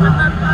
แต่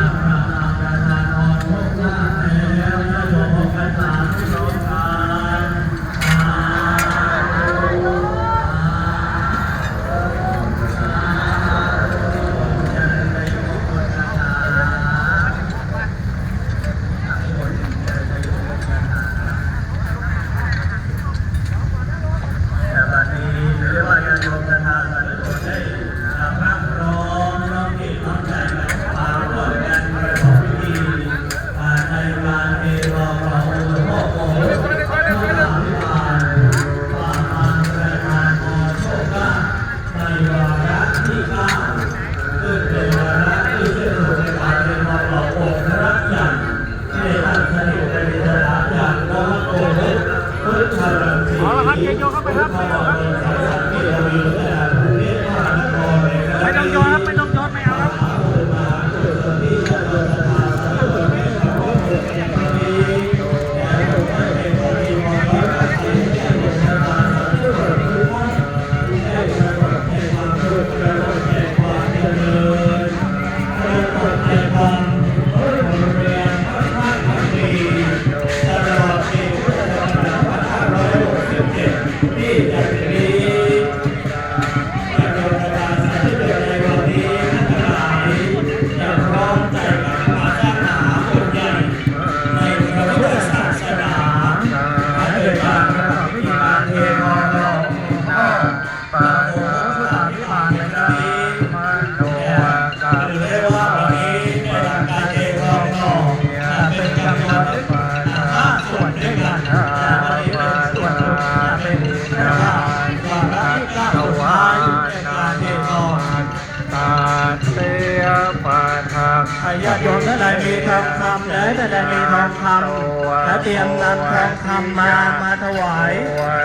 ญาติโยมท่านใดมีทองคำและท่านใดมีทองคำและเตรียมนำทองคำมามาถวาย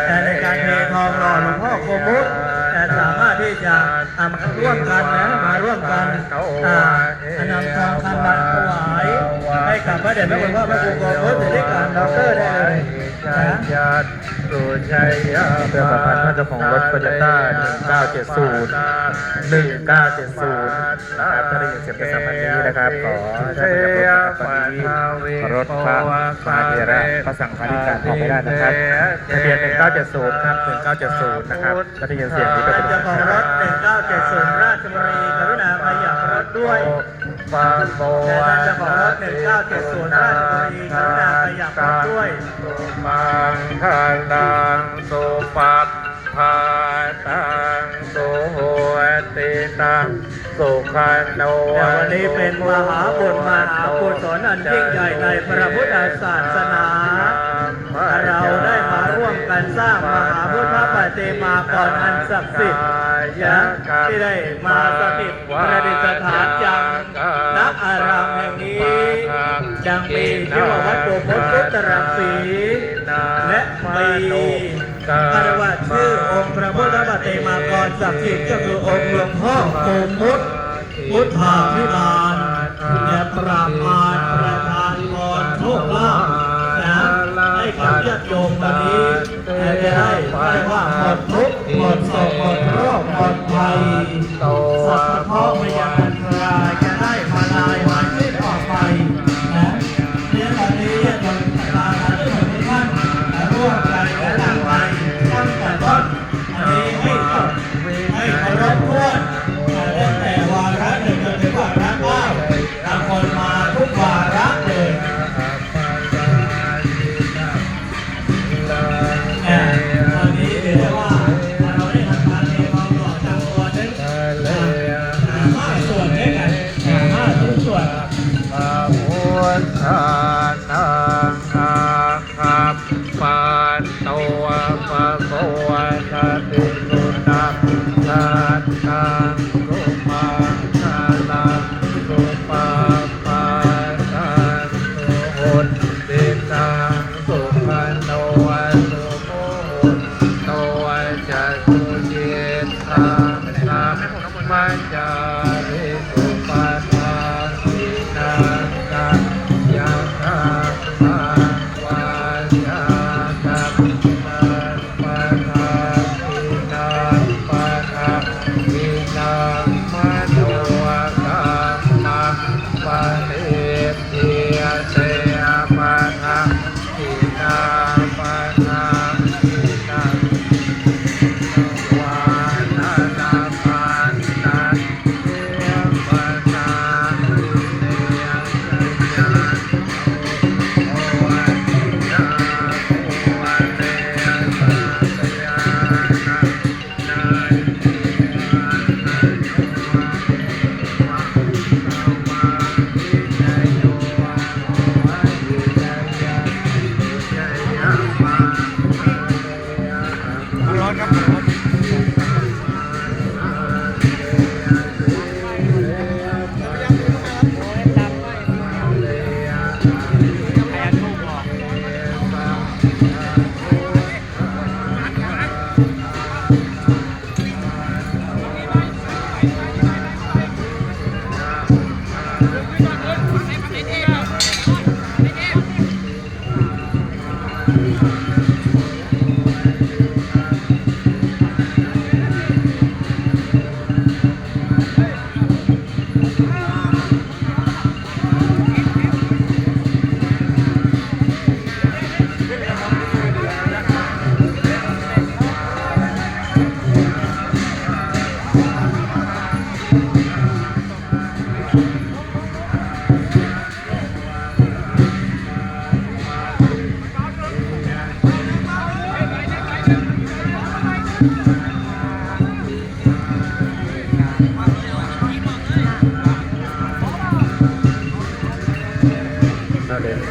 แต่ในการเททองหล่อหลวงพ่อโกมุตแต่สามารถที่จะทำร่วมกันนะมาร่วมกันนำทองคำมาถวาย ให้กับพระเดชพระคุณพ่อพระครูโกมุตสิริการด็อกเตอร์ได้เลยนะสุชัยยาเพื่อประพันธ์ท่านเจ้าของรถ Toyota 1970 1970นะครับถ้าได้ยินเสียงประชาพันธ์นี้นะครับ ขอให้ท่านประชาชนวันนี้รถพระมหาเถระพระสังฆาธิการออกไม่ได้นะครับทะเบียน1970ครับ1970นะครับถ้าได้ยินเสียงนี้ก็เป็นเจ้าของรถ1970ราชบุรีกรุณาขยับรถด้วย ปาโบและท่านเจ้าของรถ1970ราชบุรีกรุณาขยับรถด้วยมังคลังสุปัปพาตังสุโหติตังสุขันโนวันนี้เป็นมหาบุญมหากุศลอันยิ่งใหญ่ในพระพุทธศาสนา เราได้มาร่วมกันสร้างมหา พุทธปฏิมากรอันศักดิ์สิทธิ์นะที่ได้มาสถิตประดิษฐานยังณอารามแห่งนี้ยังมีชื่ว่าวัดโกมุตพุทธรังสีและมีพระว่าชื่อองค์พระพุทธปฏิมากรศักดิ์สิทธิ์ก็คือองค์หลวงพ่อโกมุตพุทธาพิบาลและปราบมารประทานพรโชคลาภ ให้กับญาติโยมวันนี้จะได้ได้ว่าหมดทุกข์หมดโศกหมดโรค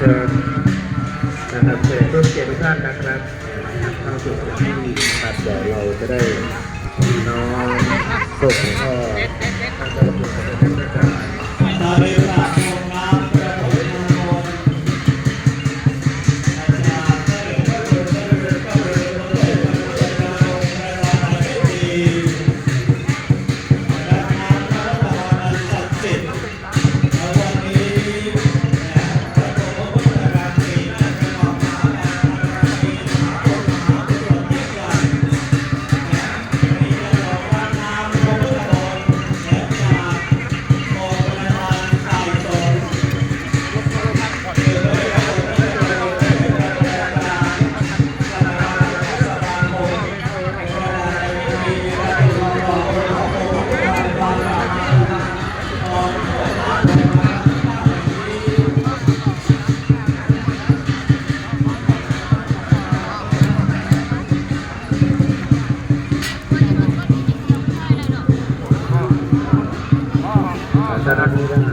เชิญนะครับเพื่อเกียรติท่านนะครับเข้าสู่ที่นะครับเดี๋ยวเราจะได้น้องส่งเข้ Gracias.